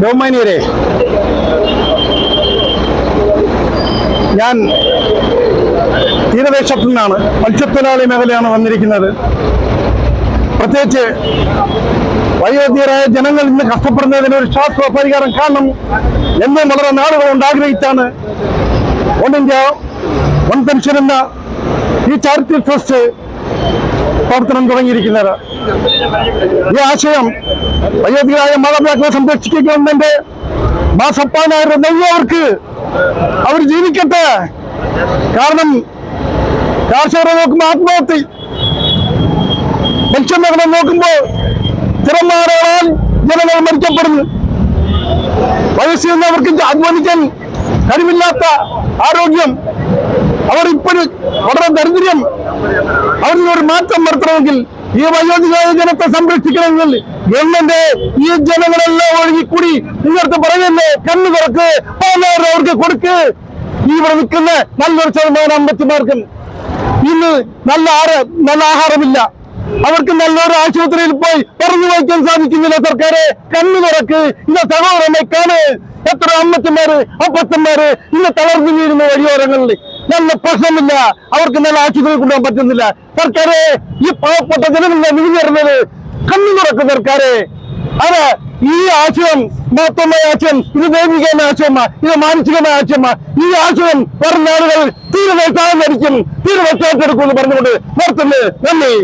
ബഹുമാനിയരെ ഞാൻ തീരദേശത്തു നിന്നാണ് മത്സ്യത്തൊഴിലാളി മേഖലയാണ് വന്നിരിക്കുന്നത്. പ്രത്യേകിച്ച് വയോധികരായ ജനങ്ങൾ ഇന്ന് കഷ്ടപ്പെടുന്നതിന് ഒരു ശാസ്ത്ര പരിഹാരം കാണണം എന്ന് വളരെ നാടുകളുണ്ട് ആഗ്രഹിച്ചാണ് ഓൾ ഇന്ത്യ വൺ പെൻഷൻ എന്ന ഈ ചാരിറ്റി ട്രസ്റ്റ് പ്രവർത്തനം തുടങ്ങിയിരിക്കുന്നത്. ഈ ആശയം വയോധികരായ മാതാപിതാക്കളെ സംരക്ഷിക്കുക ഗവൺമെന്റ് മാസപ്പാനായിരുന്ന നെയ്യവർക്ക് അവർ ജീവിക്കട്ടെ. കാരണം കാർഷികരെ നോക്കുമ്പോൾ ആത്മഹത്യ. ലക്ഷ്യമേഖല നോക്കുമ്പോൾ തിരമാറകളാൽ ജനങ്ങൾ മരിക്കപ്പെടുന്നു. വയസ്സിൽ നിന്ന് അവർക്ക് അധ്വാനിക്കാൻ കഴിവില്ലാത്ത ആരോഗ്യം. അവർ ഇപ്പോഴും വളരെ ദരിദ്രം. ഒരു മാറ്റം വരുത്തണമെങ്കിൽ ഈ വയോധികായ ജനത്തെ സംരക്ഷിക്കണമെങ്കിൽ ഗവൺമെന്റ് ഈ ജനങ്ങളെല്ലാം ഒഴുകിക്കൂടി നിങ്ങൾക്ക് പറയുന്നേ കണ്ണു തുറക്ക് പതിനായിരം അവർക്ക് കൊടുക്ക്. ഈ ഇവിടെ നിൽക്കുന്ന നല്ലൊരു ശതമാനം അമ്പത്തിമാർക്കും ഇന്ന് നല്ല ആറ് നല്ല ആഹാരമില്ല. അവർക്ക് നല്ലൊരു ആശുപത്രിയിൽ പോയി പറഞ്ഞു വായിക്കാൻ സാധിക്കുന്നില്ല സർക്കാരെ. കണ്ണു തുറക്ക് ഇന്ന സഹോദരനെ കാണ്. എത്ര അമ്മത്തിമാര് അപ്പത്തന്മാര് ഇന്ന് തളർന്നു വീഴുന്ന വഴിയോരങ്ങളിൽ. നല്ല പ്രശ്നമില്ല. അവർക്ക് നല്ല ആശുപത്രി കൊണ്ടുപോകാൻ പറ്റുന്നില്ല. സർക്കാരെ ഈ പാവപ്പെട്ട ജനങ്ങളെ വിളിഞ്ഞിരുന്നത് കണ്ണു തുറക്ക് സർക്കാരെ. അത് ഈ ആശയം മഹത്വമായ ആശയം ഇത് ദൈവികമായ ആശയമാ ഇത് മാനസികമായ ആശയമാ. ഈ ആശയം വരും നാളുകൾ തീരെ താഴ്ന്നടിക്കും തീരെ ഏറ്റെടുക്കുമെന്ന് പറഞ്ഞുകൊണ്ട് നിർത്തുന്നു. നന്ദി.